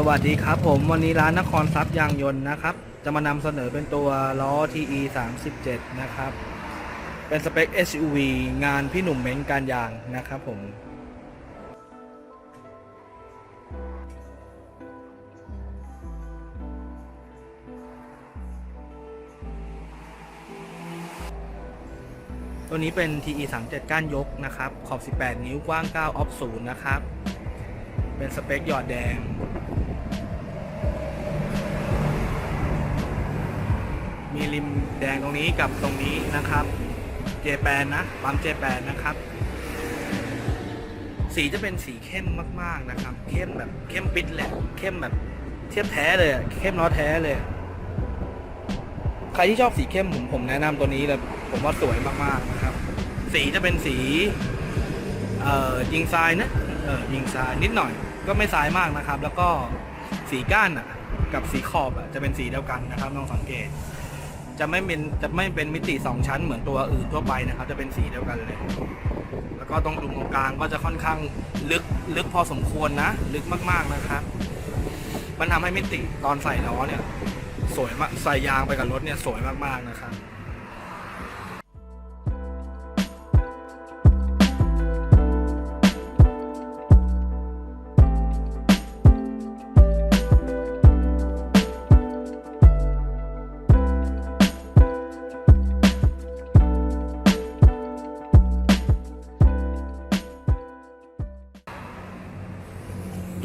สวัสดีครับผมวันนี้ร้านนครทรัพย์ยางยนต์นะครับ จะมานำเสนอเป็นตัวล้อ TE 37นะครับ เป็นสเปค SUV งานพี่หนุ่มเม้งการยางนะครับผม ตัวนี้เป็น TE 37ก้านยกนะครับ ขอบ 18 นิ้วกว้าง 9 ออฟ0นะครับ เป็นสเปคหยอดแดง มีริมแดงตรงนี้กับตรงนี้นะครับ เจแปนนะปั๊มเจแปนนะครับ สีจะเป็นสีเข้มมากๆนะครับ เข้มแบบเข้มปิดแหละเข้มแบบเทียบแท้เลยเข้มล้อแท้เลยใครที่ชอบสีเข้มผมผมแนะนำตัวนี้เลยผมว่าสวยมากๆนะครับ สีจะเป็นสี เอ่อยิงทรายนะเออยิงทรายนิดหน่อย ก็ไม่ทรายมากนะครับ แล้วก็สีก้านอะกับสีขอบอะจะเป็นสีเดียวกันนะครับลองสังเกต จะไม่เป็นจะไม่เป็นมิติสองชั้นเหมือนตัวอื่นทั่วไปนะครับ จะเป็นสีเดียวกันเลย แล้วก็ตรงตรงกลางก็จะค่อนข้างลึกลึกพอสมควรนะ ลึกมากๆนะครับ มันทำให้มิติตอนใส่ล้อเนี่ย สวยมากใส่ยางไปกับรถเนี่ยสวยมากๆนะครับ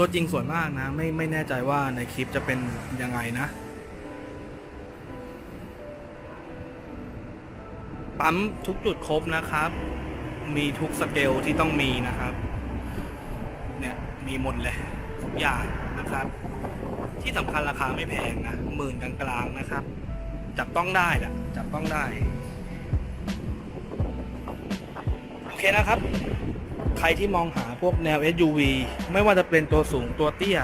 ตัวจริงสวยมากนะ ไม่ไม่แน่ใจว่าในคลิปจะเป็นยังไงนะ ปั๊มทุกจุดครบนะครับ มีทุกสเกลที่ต้องมีนะครับ เนี่ยมีหมดเลยทุกอย่างนะครับ ที่สำคัญราคาไม่แพงนะหมื่นกลางๆนะครับ จับต้องได้แหละจับต้องได้ โอเคนะครับ ใครที่มองหาพวกแนว SUV ไม่ว่าจะเป็นตัวสูงตัวเตี้ย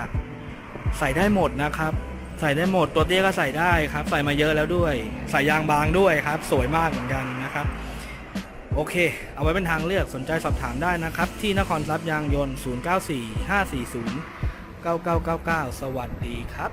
ใส่ได้หมดนะครับ ใส่ได้หมดตัวเตี้ยก็ใส่ได้ครับ ใส่มาเยอะแล้วด้วย ใส่ยางบางด้วยครับ สวยมากเหมือนกันนะครับ โอเค เอาไว้เป็นทางเลือกสนใจสอบถามได้นะครับ ที่นครทรัพย์ยางยนต์ 094 540 9999 สวัสดีครับ